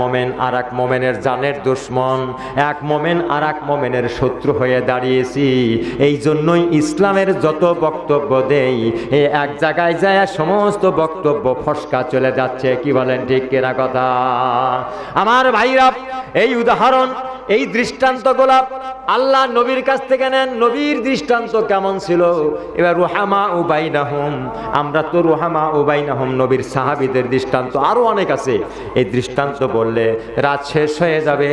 মোমেন আর এক মোমেনের জানের দুশ্মন। এক মোমেন আর এক মোমেনের শত্রু হয়ে দাঁড়িয়েছি। এই জন্যই ইসলামের যত বক্তব্য দেই, এ এক জায়গায় যায় সমস্ত বক্তব্য ফসকা চলে যাচ্ছে। কি বলেন ঠিক কেনা কথা? আমার ভাইরা, এই উদাহরণ, এই দৃষ্টান্তগুলা আল্লাহ নবীর কাছ থেকে নেন, নবীর দৃষ্টান্ত কেমন ছিল? এবার রুহামা ও বাইনাহুম, আমরা তো রুহামা ও বাইনাহুম, নবীর সাহাবিদের দৃষ্টান্ত আরও অনেক আছে। এই দৃষ্টান্ত বললে রাত শেষ হয়ে যাবে।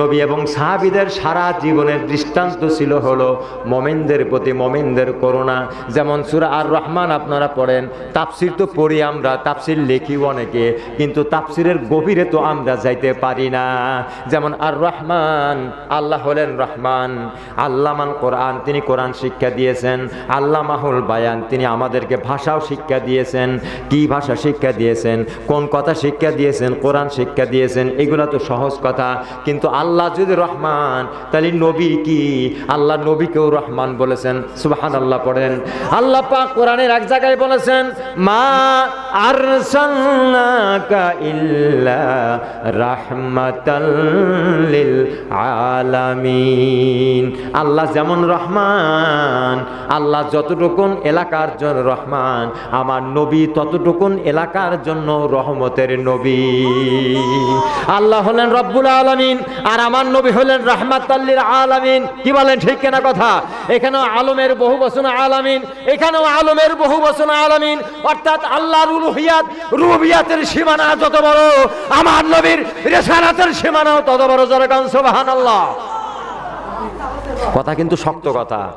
নবী এবং সাহাবিদের সারা জীবনের দৃষ্টান্ত ছিল হলো মোমেনদের প্রতি মোমেনদের করুণা। যেমন সুরা আর রহমান আপনারা পড়েন তাপসির তো পড়ি আমরা তাপসির লেখিও অনেকে, কিন্তু তাপসিরের গভীরে তো আমরা যাইতে পারি না। যেমন আর রহমান আল্লাহ হলেন রহমান। আল্লামান কোরআন, তিনি কোরআন শিক্ষা দিয়েছেন। আল্লাহ মাহুল বায়ান, তিনি আমাদেরকে ভাষাও শিক্ষা দিয়েছেন। কি ভাষা শিক্ষা দিয়েছেন? কোন কথা শিক্ষা দিয়েছেন? কোরআন শিক্ষা দিয়েছেন? এগুলো তো সহজ কথা। কিন্তু আল্লাহ যদি রহমান, তাহলে নবী কি? আল্লাহ নবীকেও রহমান বলেছেন। সুবাহান আল্লাহ পড়েন। আল্লাহ পাক কোরআনের এক জায়গায় বলেছেন, মা আরসালনাকা ইল্লা রাহমাতাল লিল আলামিন আল্লাহ যেমন রহমান, আল্লাহ যতটুকুন এলাকার জন্য রহমান, আমার নবী ততটুকুন এলাকার জন্য রহমতের নবী। আল্লাহ হলেন রব্বুল আলামিন, আর আমার নবী হলেন রহমাতাল্লিল আলামিন। কি বলেন, ঠিক কেনা কথা? এখানেও আলমের বহু বচন আলামিন, এখানেও আলমের বহু বচন আলামিন। অর্থাৎ আল্লাহ রুহিয়াত রুবিয়াতের সীমানা যত বড়, আমার নবীর রেসারাতের সীমানাও তত বড়। জরকান সুবহানাল্লাহ। কথা কিন্তু শক্ত কথা।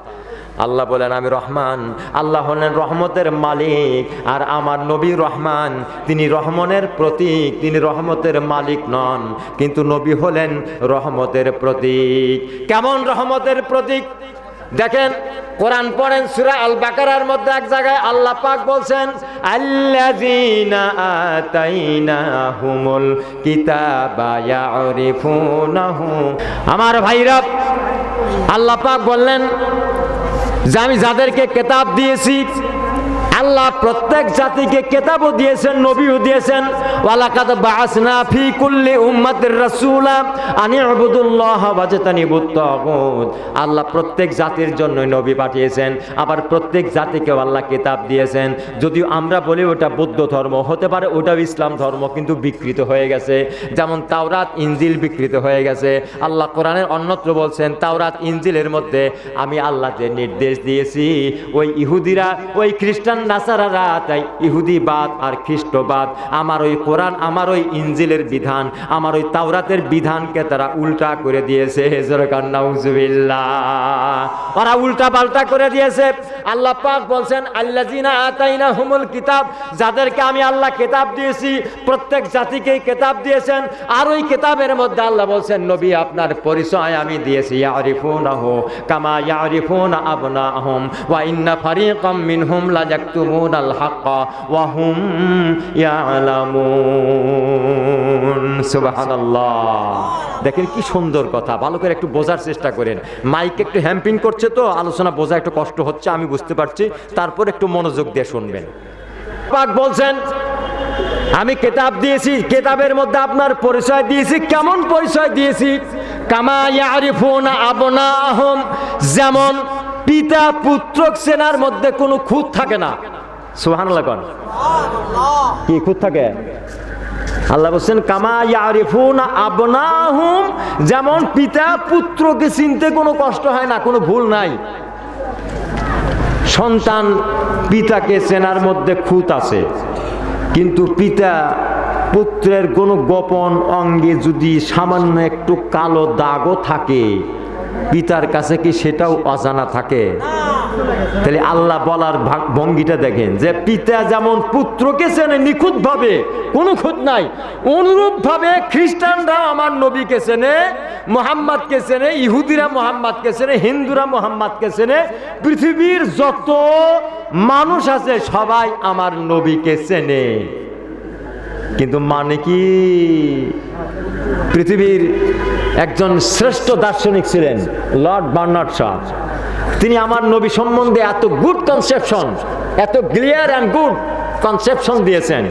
আল্লাহ বলেন, আমি রহমান। আল্লাহ হলেন রহমতের মালিক। আর আমার নবী রহমান। তিনি রহমনের প্রতীক। তিনি রহমতের মালিক নন। কিন্তু নবী হলেন রহমতের প্রতীক। কেমন রহমতের প্রতীক? দেখেন, কোরআন পড়েন সূরা আল বাকারার মধ্যে এক জায়গায় আল্লাহ পাক বলছেন আমার ভাইরা আল্লাহ পাক বললেন যে আমি যাদেরকে কেতাব দিয়েছি আল্লাহ প্রত্যেক জাতিকে কেতাবও দিয়েছেন, নবীও দিয়েছেন। ওয়ালাকাদ বাসনা ফি কুল্লি উম্মাতির রাসূলা আনি ইবুদুল্লাহ ওয়াজতানি বুত্তাগুত আল্লাহ প্রত্যেক জাতির জন্য নবী পাঠিয়েছেন, আবার প্রত্যেক জাতিকেও আল্লাহ কিতাব দিয়েছেন। যদিও আমরা বলি ওটা বৌদ্ধ ধর্ম, হতে পারে ওটাও ইসলাম ধর্ম, কিন্তু বিকৃত হয়ে গেছে। যেমন তাওরাত ইনজিল বিকৃত হয়ে গেছে। আল্লাহ কোরআনের অন্যত্র বলছেন, তাওরাত ইনজিলের মধ্যে আমি আল্লাহ যে নির্দেশ দিয়েছি, ওই ইহুদিরা, ওই খ্রিস্টান নাসারারা তাই ইহুদিবাদ আর খ্রিস্টবাদ আমার ওই কোরআন, আমার ওই ইনজিলের বিধান, আমার ওই তাওরাতের বিধানকে তারা উল্টা করে দিয়েছে। ওরা উল্টা পাল্টা করে দিয়েছে। আল্লাহ পাক বলছেন আল্লাজিনা আতাইনা হুমুল কিতাব যাদেরকে আমি আল্লাহ কিতাব দিয়েছি, প্রত্যেক জাতিকেই কিতাব দিয়েছেন। আর ওই কিতাবের মধ্যে আল্লাহ বলছেন, নবী, আপনার পরিচয় আমি দিয়েছি, ইয়ারিফুনাহু, কামা ইয়ারিফুনা আবনাহুম, ওয়া ইন্না মিনহুম লা হুম ইয়ালামুন সুবহানাল্লাহ। দেখেন কি সুন্দর কথা, ভালো করে একটু বোঝার চেষ্টা করেন। মাইক একটু হ্যাম্পিং করছে তো, আলোচনা বোঝা একটু কষ্ট হচ্ছে, আমি বুঝতে পারছি। তারপর একটু মনোযোগ দিয়ে শুনবেন। পাক বলছেন, আমি কেতাব দিয়েছি, কেতাবের মধ্যে আপনার পরিচয় দিয়েছি, কেমন পরিচয় দিয়েছি? কামা ইয়ারিফুনা আবনাহুম, যেমন পিতা পুত্র সেনার মধ্যে কোনো খুঁত থাকে না। কোন। কি খুঁত থাকে? আল্লাহ বলছেন কামা ইয়ারিফুন আবনাহুম যেমন পিতা পুত্রকে চিনতে কোনো কষ্ট হয় না কোনো ভুল নাই। সন্তান পিতাকে চেনার মধ্যে খুঁত আছে। কিন্তু পিতা পুত্রের কোনো গোপন অঙ্গে যদি সামান্য একটু কালো দাগও থাকে পিতার কাছে কি সেটাও অজানা থাকে? তাহলে আল্লাহ বলার ভঙ্গিটা দেখেন যে পিতা যেমন পুত্রকে চেনে নিখুঁত ভাবে কোনো খুঁত নাই। অনুরূপ ভাবে খ্রিস্টানরা আমার নবীকে চেনে, মোহাম্মদকে চেনে, ইহুদিরা মোহাম্মদকে চেনে, হিন্দুরা মোহাম্মদকে চেনে, পৃথিবীর যত মানুষ আছে সবাই আমার নবীকে চেনে। কিন্তু মানে কি? পৃথিবীর একজন শ্রেষ্ঠ দার্শনিক ছিলেন, লর্ড বার্নার্ড শাহ তিনি আমার নবী সম্বন্ধে এত গুড কনসেপশন এত ক্লিয়ার অ্যান্ড গুড কনসেপশন দিয়েছেন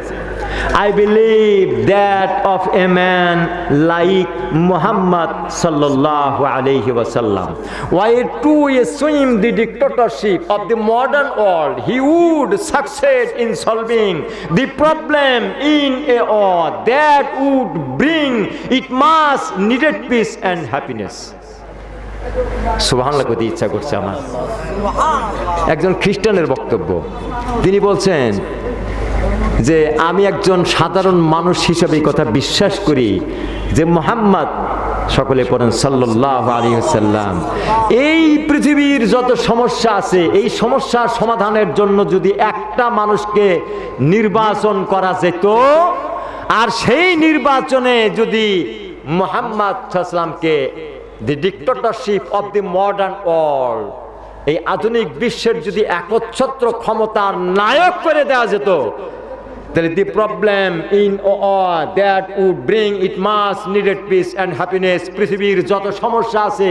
I believe that of a man like Muhammad sallallahu alayhi wasallam. While to assume the dictatorship of the modern world, he would succeed in solving the problem in a war that would bring it much needed peace and happiness. সুবহানাল্লাহ করতে ইচ্ছা করছে আমার। একজন খ্রিস্টানের বক্তব্য। তিনি বলছেন যে, আমি একজন সাধারণ মানুষ হিসেবে কথা বিশ্বাস করি যে, মোহাম্মদ সকলে পড়েন সাল্লাহ আলী সাল্লাম এই পৃথিবীর যত সমস্যা আছে, এই সমস্যার সমাধানের জন্য যদি একটা মানুষকে নির্বাচন করা যেত, আর সেই নির্বাচনে যদি মোহাম্মদ সাল্লামকে the dictatorship of the modern world এই আধুনিক বিশ্বের যদি একচ্ছত্র ক্ষমতার নায়ক করে দেওয়া যেত, তাহলে the problem in that would bring it much needed peace and happiness পৃথিবীর যত সমস্যা আছে,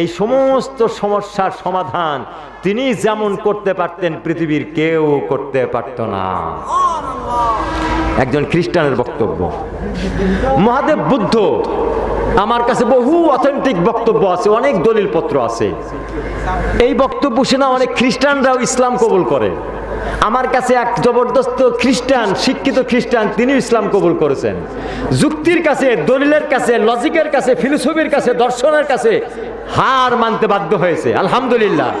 এই সমস্ত সমস্যার সমাধান তিনি যেমন করতে পারতেন, পৃথিবীর কেউ করতে পারত না। একজন খ্রিস্টানের বক্তব্য। মহাদেব বুদ্ধ আমার কাছে বহু অথেন্টিক বক্তব্য আছে, অনেক দলিল পত্র আছে। এই বক্তব্য শুনে অনেক খ্রিস্টানরাও ইসলাম কবুল করে। আমার কাছে এক জবরদস্ত খ্রিস্টান, শিক্ষিত খ্রিস্টান তিনি ইসলাম কবুল করেছেন। যুক্তির কাছে, দলিলের কাছে, লজিকের কাছে, ফিলোসফির কাছে, দর্শনের কাছে হার মানতে বাধ্য হয়েছে, আলহামদুলিল্লাহ।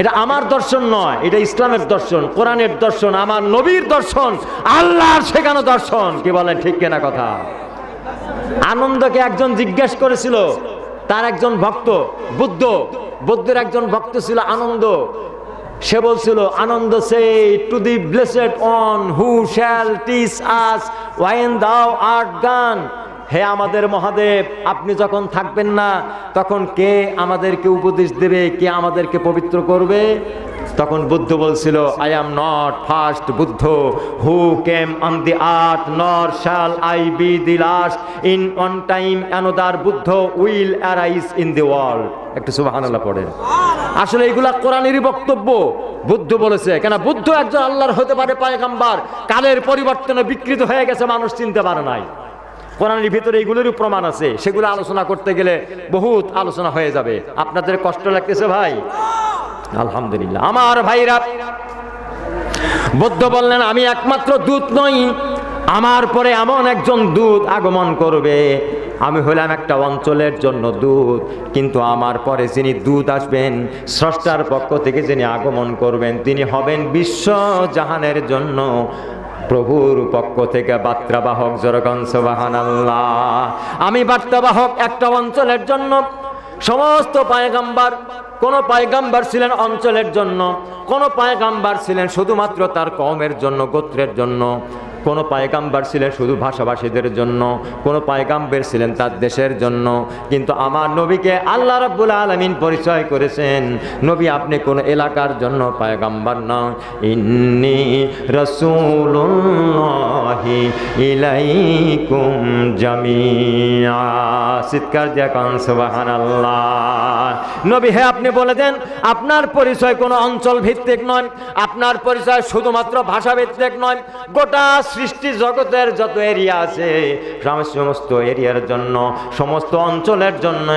এটা আমার দর্শন নয়, এটা ইসলামের দর্শন, কোরআনের দর্শন, আমার নবীর দর্শন, আল্লাহর শেখানো দর্শন। কি বলেন, ঠিক কেনা কথা? আনন্দকে একজন জিজ্ঞেস করেছিল, তার একজন ভক্ত, বুদ্ধ, বুদ্ধের একজন ভক্ত ছিল আনন্দ। সে বলছিল, আনন্দ সে to the blessed one who shall tease us wine দাও আর্ট গান হে আমাদের মহাদেব, আপনি যখন থাকবেন না, তখন কে আমাদেরকে উপদেশ দেবে, কে আমাদেরকে পবিত্র করবে? তখন বুদ্ধ বলছিল I am not first Buddha. Who came on the earth nor shall I be the last in one time another Buddha will arise in the world একটু সুবহানাল্লাহ পড়েন। আসলে এগুলা কোরআনেরই বক্তব্য। বুদ্ধ বলেছে কেন বুদ্ধ একজন আল্লাহর হতে পারে পায়গাম্বার। কালের পরিবর্তনে বিকৃত হয়ে গেছে, মানুষ চিনতে পারে নাই। কোরআনের ভিতরে এগুলোরও প্রমাণ আছে। সেগুলো আলোচনা করতে গেলে বহুত আলোচনা হয়ে যাবে। আপনাদের কষ্ট লাগতেছে ভাই? আলহামদুলিল্লাহ। আমার ভাইরা, বুদ্ধ বললেন, আমি একমাত্র দূত নই, আমার পরে এমন একজন দূত আগমন করবে। আমি হলাম একটা অঞ্চলের জন্য দূত, কিন্তু আমার পরে যিনি দূত আসবেন, স্রষ্টার পক্ষ থেকে যিনি আগমন করবেন, তিনি হবেন বিশ্ব জাহানের জন্য প্রভুর পক্ষ থেকে বার্তাবাহক জরগন সোবাহান আমি বার্তাবাহক একটা অঞ্চলের জন্য সমস্ত পায়গাম্বার কোন পায়গাম্বার ছিলেন অঞ্চলের জন্য কোন পায়গাম্বার ছিলেন শুধুমাত্র তার কমের জন্য গোত্রের জন্য। কোনো পায়গাম্বার ছিলেন শুধু ভাষাভাষীদের জন্য, কোনো পায়গাম্বের ছিলেন তার দেশের জন্য। কিন্তু আমার নবীকে আল্লাহ রাব্বুল আলমিন পরিচয় করেছেন, নবী আপনি কোন এলাকার জন্য পায়গাম্বার নয়। ইন্নি রসুল্লাহি ইলাইকুম চিৎকার দিয়া কান, সুবহানাল্লাহ। নবী, হে আপনি বলে আপনার পরিচয় কোনো অঞ্চল ভিত্তিক নয়, আপনার পরিচয় শুধুমাত্র ভাষা ভিত্তিক নয়, গোটা সৃষ্টি জগতের যত এরিয়া আছে সমস্ত এরিয়ার জন্য, সমস্ত অঞ্চলের জন্য,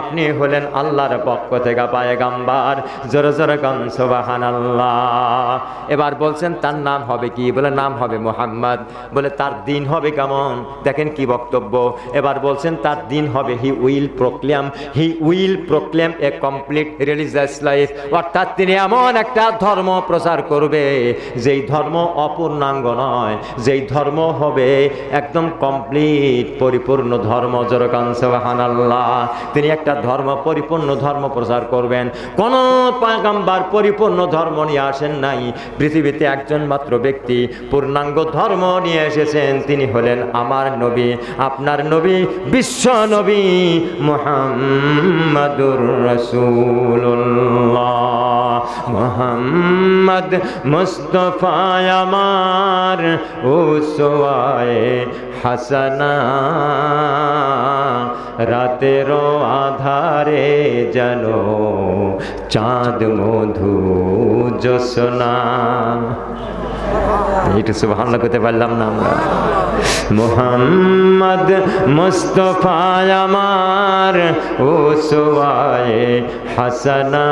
আপনি হলেন আল্লাহর পক্ষ থেকে পায়গাম্বার। জোরে জোরে গান সোবাহান আল্লাহ এবার বলছেন, তার নাম হবে কি? বলে, নাম হবে মোহাম্মদ। বলে, তার দিন হবে কেমন? দেখেন কি বক্তব্য। এবার বলছেন, তার দিন হবে he will proclaim. He will proclaim a complete religious life. অর্থাৎ তিনি এমন একটা ধর্ম প্রচার করবে, যেই ধর্ম অপূর্ণাঙ্গ নয়। যেই ধর্ম হবে একদম কমপ্লিট পরিপূর্ণ ধর্ম, জরকান আল্লাহ তিনি একটা ধর্ম, পরিপূর্ণ ধর্ম প্রচার করবেন। কোন পাগাম্বার পরিপূর্ণ ধর্ম নিয়ে আসেন নাই। পৃথিবীতে একজন মাত্র ব্যক্তি, পূর্ণাঙ্গ ধর্ম নিয়ে এসেছেন, তিনি হলেন আমার নবী। আপনার নবী বিশ্ব নবী মোহাম্মদুর রসুল্লাহ মোহাম্মদ মুস্তফায় আমার উসওয়ায়ে হাসানা। রাতের আধারে যেন চাঁদ মধু জোসনা একটু সুবহান করতে পারলাম না আমরা। মোহাম্মদ মুস্তফা আমার, ও সোয়ায়ে হাসানা।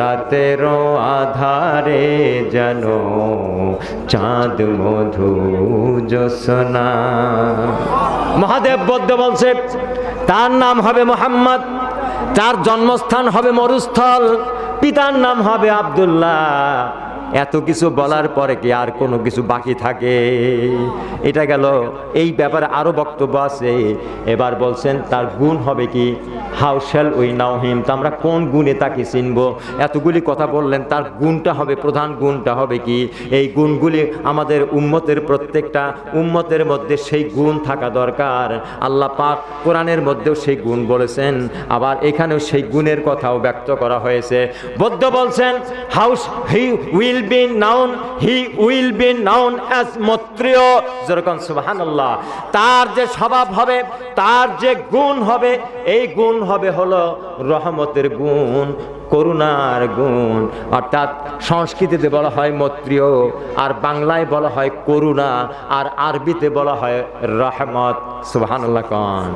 রাতের আধারে যেন চাঁদ মধু জোসনা মহাদেব বৌদ্ধ বলছে, তার নাম হবে মোহাম্মদ, তার জন্মস্থান হবে মরুস্থল, পিতার নাম হবে আব্দুল্লাহ। এত কিছু বলার পরে কি আর কোনো কিছু বাকি থাকে? এটা গেল, এই ব্যাপারে আরও বক্তব্য আছে। এবার বলছেন, তার গুণ হবে কি? How shall we know him তো আমরা কোন গুণে তাকে চিনবো? এতগুলি কথা বললেন, তার গুণটা হবে, প্রধান গুণটা হবে কি? এই গুণগুলি আমাদের উম্মতের প্রত্যেকটা উম্মতের মধ্যে সেই গুণ থাকা দরকার। আল্লাহ পাক কোরআনের মধ্যেও সেই গুণ বলেছেন। আবার এখানেও সেই গুণের কথাও ব্যক্ত করা হয়েছে। বৌদ্ধ বলছেন how's he will be known he will be known as Maitreya. যেরকম সুবহানাল্লাহ। তার যে স্বভাব হবে, তার যে গুণ হবে, এই গুণ হবে হলো রহমতের গুণ। করুণার গুণ। অর্থাৎ সংস্কৃতিতে বলা হয় মৈত্রীয়, আর বাংলায় বলা হয় করুণা, আর আরবিতে বলা হয় রহমত। সুবহানাল্লাহ কন।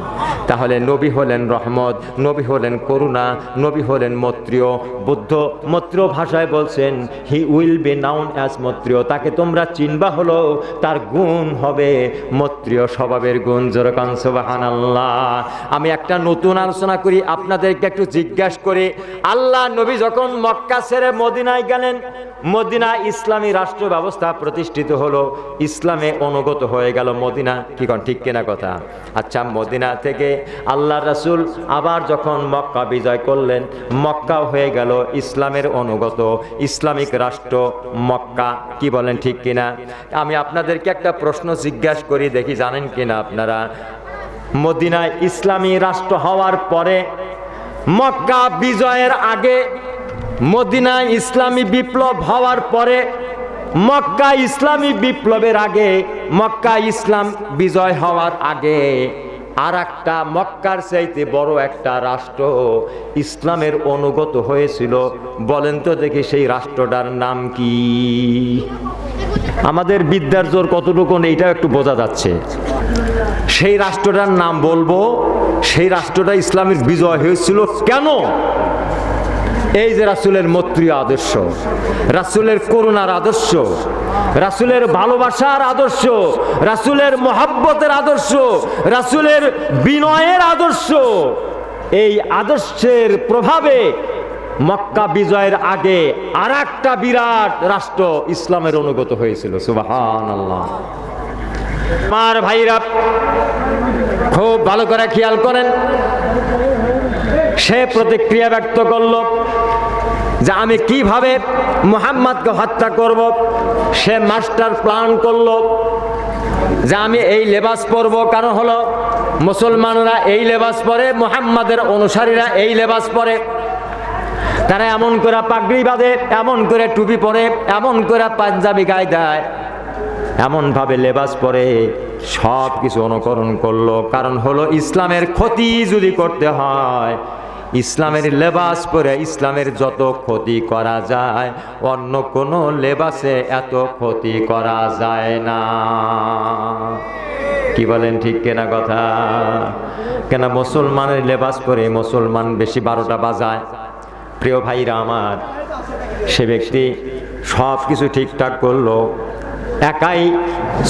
তাহলে নবী হলেন রহমত, নবী হলেন করুণা, নবী হলেন মৈত্রীয়। বুদ্ধ মৈত্রীয় ভাষায় বলছেন he will be known as Maitreya. তাকে তোমরা চিনবা হলো, তার গুণ হবে মৈত্রীয় স্বভাবের গুণ। যেরকম সুবহানাল্লাহ। আমি একটা নতুন আলোচনা করি, আপনাদেরকে একটু জিজ্ঞাসা করি, আল্লাহ নবী যখন মক্কা ছেড়ে মদিনায় গেলেন, মদিনা ইসলামী রাষ্ট্র ব্যবস্থা প্রতিষ্ঠিত হলো। ইসলামে অনুগত হয়ে গেল মদিনা। কি কন, ঠিক কিনা কথা? আচ্ছা মদিনা থেকে আল্লাহ রাসুল আবার যখন মক্কা বিজয় করলেন, মক্কাও হয়ে গেল ইসলামের অনুগত। ইসলামিক রাষ্ট্র মক্কা, কি বলেন, ঠিক কিনা? আমি আপনাদেরকে একটা প্রশ্ন জিজ্ঞাসা করি, দেখি জানেন কিনা আপনারা? মদিনায় ইসলামী রাষ্ট্র হওয়ার পরে মক্কা বিজয়ের আগে মদিনায় ইসলামী বিপ্লব হওয়ার পরে মক্কা ইসলামী বিপ্লবের আগে মক্কা ইসলাম বিজয় হওয়ার আগে আর একটা মক্কার চাইতে বড় একটা রাষ্ট্র ইসলামের অনুগত হয়েছিল। বলেন তো দেখি সেই রাষ্ট্রটার নাম কি? আমাদের বিদ্যার জোর কতটুকু এইটাও একটু বোঝা যাচ্ছে। সেই রাষ্ট্রটার নাম বলব, সেই রাষ্ট্রটা ইসলামের বিজয় হয়েছিল। কেন? এই যে রাসুলের মৈত্রীয় আদর্শ, রাসুলের করুণার আদর্শ, রাসুলের ভালোবাসার আদর্শ, রাসুলের মহাব্বতের আদর্শ, রাসুলের বিনয়ের আদর্শ, এই আদর্শের প্রভাবে মক্কা বিজয়ের আগে আর একটা বিরাট রাষ্ট্র ইসলামের অনুগত হয়েছিল। সুবাহান আল্লাহ আমার ভাইরা, খুব ভালো করে খেয়াল করেন। সে প্রতিক্রিয়া ব্যক্ত করল যে আমি কীভাবে মুহাম্মদকে হত্যা করব, সে মাস্টার প্ল্যান করল যে আমি এই লেবাস পরব। কারণ হলো, মুসলমানরা এই লেবাস পরে, মোহাম্মদের অনুসারীরা এই লেবাস পরে। তারা এমন করে পাগড়ি বাঁধে, এমন করে টুপি পরে, এমন করে পাঞ্জাবি গায়ে দেয়। এমনভাবে লেবাস পরে সব কিছু অনুকরণ করল। কারণ হলো, ইসলামের ক্ষতি যদি করতে হয় ইসলামের লেবাস পরে ইসলামের যত ক্ষতি করা যায়, অন্য কোনো লেবাসে এত ক্ষতি করা যায় না। কি বলেন ঠিক কেনা কথা? কেন মুসলমানের লেবাস পরে মুসলমান বেশি বারোটা বাজায়? প্রিয় ভাইরা আমার, সে ব্যক্তি সব কিছু ঠিকঠাক করল, একাই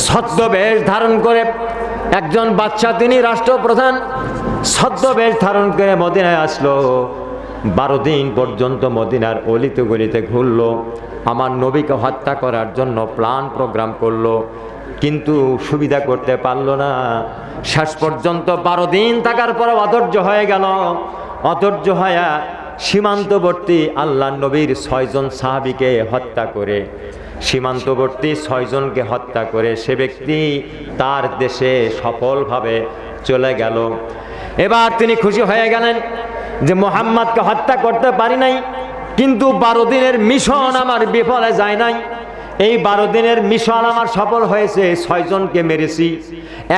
ছদ্মবেশ ধারণ করে একজন বাচ্চা তিনি রাষ্ট্রপ্রধান ছদ্মবেশ ধারণ করে মদিনায় আসলো। বারো দিন পর্যন্ত মদিনার অলিতে গলিতে ঘুরলো। আমার নবীকে হত্যা করার জন্য প্ল্যান প্রোগ্রাম করল। কিন্তু সুবিধা করতে পারল না। শেষ পর্যন্ত বারো দিন থাকার পর অধৈর্য হয়ে গেল। অধৈর্য হয়ে সীমান্তবর্তী আল্লাহ নবীর ছয়জন সাহাবিকে হত্যা করে, সীমান্তবর্তী ছয়জনকে হত্যা করে সে ব্যক্তি তার দেশে সফলভাবে চলে গেল। এবার তিনি খুশি হয়ে গেলেন যে মোহাম্মদকে হত্যা করতে পারি নাই, কিন্তু বারো দিনের মিশন আমার বিফলে যায় নাই। এই বারো দিনের মিশন আমার সফল হয়েছে, ছয়জনকে মেরেছি,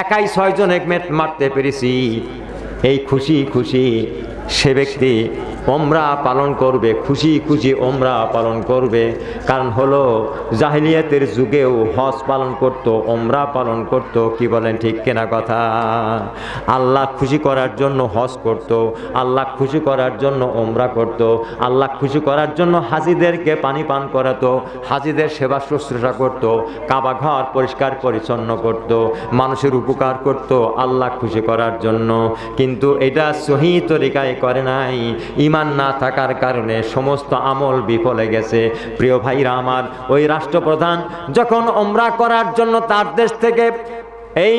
একাই ছয়জন এক মেট মারতে পেরেছি। এই খুশি খুশি সে ব্যক্তি ওমরা পালন করবে, খুশি খুশি ওমরা পালন করবে। কারণ হলো, জাহিলিয়াতের যুগেও হজ পালন করত, ওমরা পালন করত, কি বলেন ঠিক কেনা কথা? আল্লাহ খুশি করার জন্য হজ করত, আল্লাহ খুশি করার জন্য ওমরা করত, আল্লাহ খুশি করার জন্য হাজিদেরকে পানি পান করাতো, হাজিদের সেবা শুশ্রূষা করত, কাবা ঘর পরিষ্কার পরিচ্ছন্ন করত, মানুষের উপকার করত, আল্লাহ খুশি করার জন্য। কিন্তু এটা সহি তরিকায় করে নাই। না থাকার কারণে সমস্ত আমল বিফলে গেছে। প্রিয় ভাইরা আমার, ওই রাষ্ট্রপ্রধান যখন ওমরা করার জন্য তার দেশ থেকে এই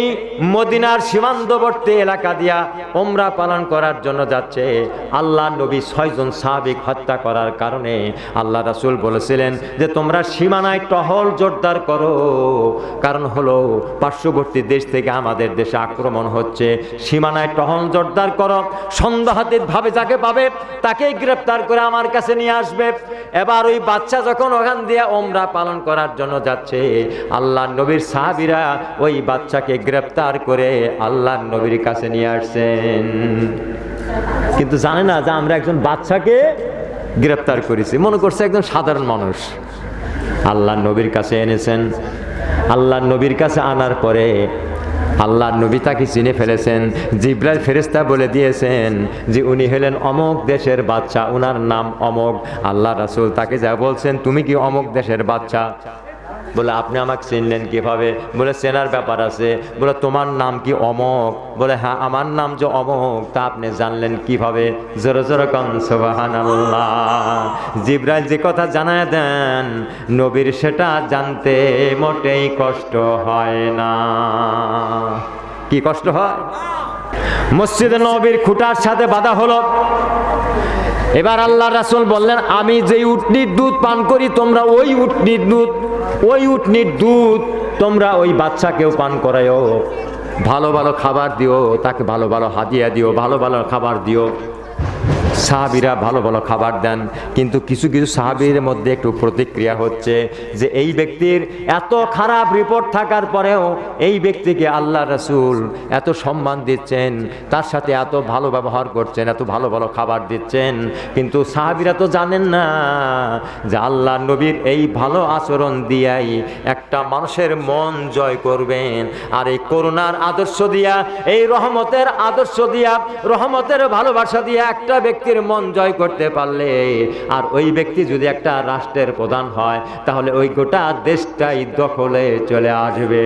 মদিনার সীমান্তবর্তী এলাকা দিয়া ওমরা পালন করার জন্য যাচ্ছে। আল্লাহ নবী ছয়জন সাহাবিক হত্যা করার কারণে আল্লাহ রাসুল বলেছিলেন যে, তোমরা সীমানায় টহল জোরদার করো। কারণ হলো, পার্শ্ববর্তী দেশ থেকে আমাদের দেশে আক্রমণ হচ্ছে। সীমানায় টহল জোরদার করো। সন্দেহাতীত ভাবে যাকে পাবে, তাকেই গ্রেপ্তার করে আমার কাছে নিয়ে আসবে। এবার ওই বাচ্চা যখন ওখান দিয়ে ওমরা পালন করার জন্য যাচ্ছে, আল্লাহ নবীর সাহাবিরা ওই বাচ্চাকে গ্রেপ্তার করে আল্লাহ নবীর কাছে নিয়ে আসছেন। কিন্তু জানে না যে আমরা একজন বাচ্চাকে গ্রেপ্তার করেছি। মনে করছে একজন সাধারণ মানুষ। আল্লাহ নবীর কাছে এনেছেন। আল্লাহ নবীর কাছে আনার পরে আল্লাহ নবী তাকে চিনে ফেলেছেন। জিব্রাইল ফেরেস্তা বলে দিয়েছেন যে উনি হলেন অমক দেশের বাচ্চা। উনার নাম অমক আল্লাহ রাসূল তাকে যা বলছেন, তুমি কি অমক দেশের বাচ্চা? বলে, আপনি আমাকে চিনলেন কীভাবে? বলে, চেনার ব্যাপার আছে। বলে, তোমার নাম কি অমক বলে হ্যাঁ আমার নাম যে অমক তা আপনি জানলেন কীভাবে? জোরে জোরে কন সোবাহান জিব্রাইল যে কথা জানায় দেন, নবীর সেটা জানতে মোটেই কষ্ট হয় না। কি কষ্ট হয়? মসজিদে নবীর খুঁটার সাথে বাধা হলো। এবার আল্লাহ রাসুল বললেন, আমি যেই উটনির দুধ পান করি, তোমরা ওই উটনির দুধ ওই উটনির দুধ তোমরা ওই বাচ্চাকেও পান করায়ও ভালো ভালো খাবার দিও, তাকে ভালো ভালো হাদিয়া দিও, ভালো ভালো খাবার দিও। সাহাবিরা ভালো ভালো খাবার দেন, কিন্তু কিছু কিছু সাহাবির মধ্যে একটু প্রতিক্রিয়া হচ্ছে যে এই ব্যক্তির এত খারাপ রিপোর্ট থাকার পরেও এই ব্যক্তিকে আল্লাহ রসুল এত সম্মান দিচ্ছেন, তার সাথে এত ভালো ব্যবহার করছেন, এত ভালো ভালো খাবার দিচ্ছেন, কিন্তু সাহাবিরা তো জানেন না যে আল্লাহ নবীর এই ভালো আচরণ দিয়াই একটা মানুষের মন জয় করবেন। আর এই করুণার আদর্শ দিয়া, এই রহমতের আদর্শ দিয়া, রহমতের ভালোবাসা দিয়া একটা ব্যক্তির মন জয় করতে পারলে, আর ওই ব্যক্তি যদি একটা রাষ্ট্রের প্রধান হয়, তাহলে ওই গোটা দেশটাই দখলে চলে আসবে।